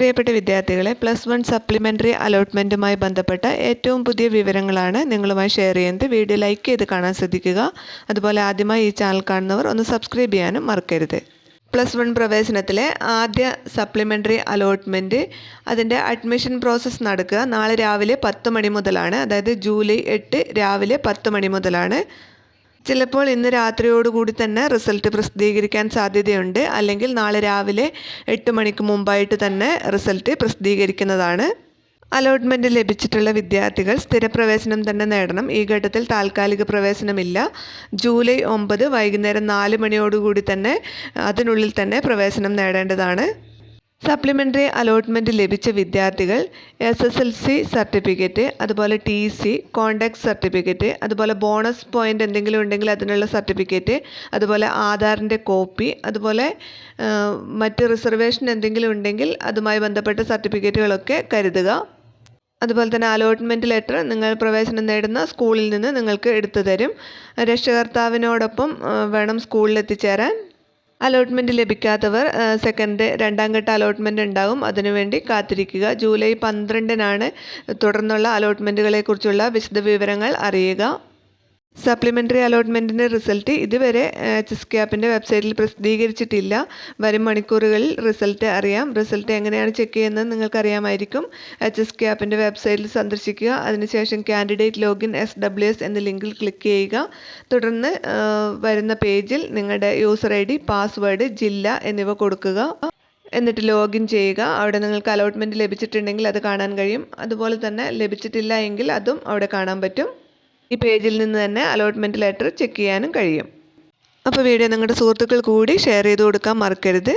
പ്രിയപ്പെട്ട വിദ്യാർത്ഥികളെ plus one supplementary അലോട്ട്മെന്റുമായി ബന്ധപ്പെട്ട ഏറ്റവും പുതിയ വിവരങ്ങളാണ് നിങ്ങളുമായി ഷെയർ ചെയ്യുന്നത്. വീഡിയോ ലൈക്ക് ചെയ്ത് കാണാൻ ശ്രദ്ധിക്കുക. അതുപോലെ ആദ്യമായി ഈ ചാനൽ കാണുന്നവർ ഒന്ന് സബ്സ്ക്രൈബ് ചെയ്യാനും മറക്കരുത്. പ്ലസ് വൺ പ്രവേശനത്തിലെ ആദ്യ സപ്ലിമെന്ററി അലോട്ട്മെന്റ് അതിന്റെ അഡ്മിഷൻ പ്രോസസ്സ് നടക്കുക നാളെ രാവിലെ പത്ത് മണി മുതലാണ്. അതായത് ജൂലൈ എട്ട് രാവിലെ പത്ത് മണി മുതലാണ്. ചിലപ്പോൾ ഇന്ന് രാത്രിയോടുകൂടി തന്നെ റിസൾട്ട് പ്രസിദ്ധീകരിക്കാൻ സാധ്യതയുണ്ട്. അല്ലെങ്കിൽ നാളെ രാവിലെ എട്ട് മണിക്ക് മുമ്പായിട്ട് തന്നെ റിസൾട്ട് പ്രസിദ്ധീകരിക്കുന്നതാണ്. അലോട്ട്മെന്റ് ലഭിച്ചിട്ടുള്ള വിദ്യാർത്ഥികൾ സ്ഥിരപ്രവേശനം തന്നെ നേടണം. ഈ ഘട്ടത്തിൽ താൽക്കാലിക പ്രവേശനമില്ല. ജൂലൈ ഒമ്പത് വൈകുന്നേരം നാല് മണിയോടുകൂടി തന്നെ അതിനുള്ളിൽ തന്നെ പ്രവേശനം നേടേണ്ടതാണ്. സപ്ലിമെന്ററി അലോട്ട്മെന്റ് ലഭിച്ച വിദ്യാർത്ഥികൾ S S L C certificate അതുപോലെ ടി സി കോണ്ടാക്ട് സർട്ടിഫിക്കറ്റ് അതുപോലെ ബോണസ് പോയിന്റ് എന്തെങ്കിലും ഉണ്ടെങ്കിൽ അതിനുള്ള സർട്ടിഫിക്കറ്റ് അതുപോലെ ആധാറിന്റെ കോപ്പി അതുപോലെ മറ്റ് റിസർവേഷൻ എന്തെങ്കിലും ഉണ്ടെങ്കിൽ അതുമായി ബന്ധപ്പെട്ട സർട്ടിഫിക്കറ്റുകളൊക്കെ കരുതുക. അതുപോലെ തന്നെ അലോട്ട്മെന്റ് ലെറ്റർ നിങ്ങൾ പ്രവേശനം നേടുന്ന സ്കൂളിൽ നിന്ന് നിങ്ങൾക്ക് എടുത്തു തരും. രക്ഷകർത്താവിനോടൊപ്പം വേണം സ്കൂളിൽ എത്തിച്ചേരാൻ. അലോട്ട്മെന്റ് ലഭിക്കാത്തവർ സെക്കൻഡ് രണ്ടാം ഘട്ട അലോട്ട്മെന്റ് ഉണ്ടാവും. അതിനുവേണ്ടി കാത്തിരിക്കുക. ജൂലൈ പന്ത്രണ്ടിനാണ് തുടർന്നുള്ള അലോട്ട്മെന്റുകളെക്കുറിച്ചുള്ള വിശദവിവരങ്ങൾ അറിയുക. സപ്ലിമെന്ററി അലോട്ട്മെന്റിന്റെ റിസൾട്ട് ഇതുവരെ എച്ച് എസ് ക്യാപ്പിന്റെ വെബ്സൈറ്റിൽ പ്രസിദ്ധീകരിച്ചിട്ടില്ല. വരും മണിക്കൂറുകളിൽ റിസൾട്ട് അറിയാം. റിസൾട്ട് എങ്ങനെയാണ് ചെക്ക് ചെയ്യുന്നത് നിങ്ങൾക്കറിയാമായിരിക്കും. എച്ച് എസ് ക്യാപ്പിന്റെ വെബ്സൈറ്റിൽ സന്ദർശിക്കുക. അതിനുശേഷം candidate login S W S എന്ന ലിങ്കിൽ ക്ലിക്ക് ചെയ്യുക. തുടർന്ന് വരുന്ന പേജിൽ നിങ്ങളുടെ യൂസർ ഐ ഡി പാസ്വേഡ് ജില്ല എന്നിവ കൊടുക്കുക. എന്നിട്ട് ലോഗിൻ ചെയ്യുക. അവിടെ നിങ്ങൾക്ക് അലോട്ട്മെന്റ് ലഭിച്ചിട്ടുണ്ടെങ്കിൽ അത് കാണാൻ കഴിയും. അതുപോലെ തന്നെ ലഭിച്ചിട്ടില്ല എങ്കിൽ അതും അവിടെ കാണാൻ പറ്റും. ഈ പേജിൽ നിന്ന് തന്നെ അലോട്ട്മെന്റ് ലെറ്റർ ചെക്ക് ചെയ്യാനും കഴിയും. അപ്പോൾ വീഡിയോ നിങ്ങളുടെ സുഹൃത്തുക്കൾ കൂടി ഷെയർ ചെയ്ത് കൊടുക്കാൻ മറക്കരുത്.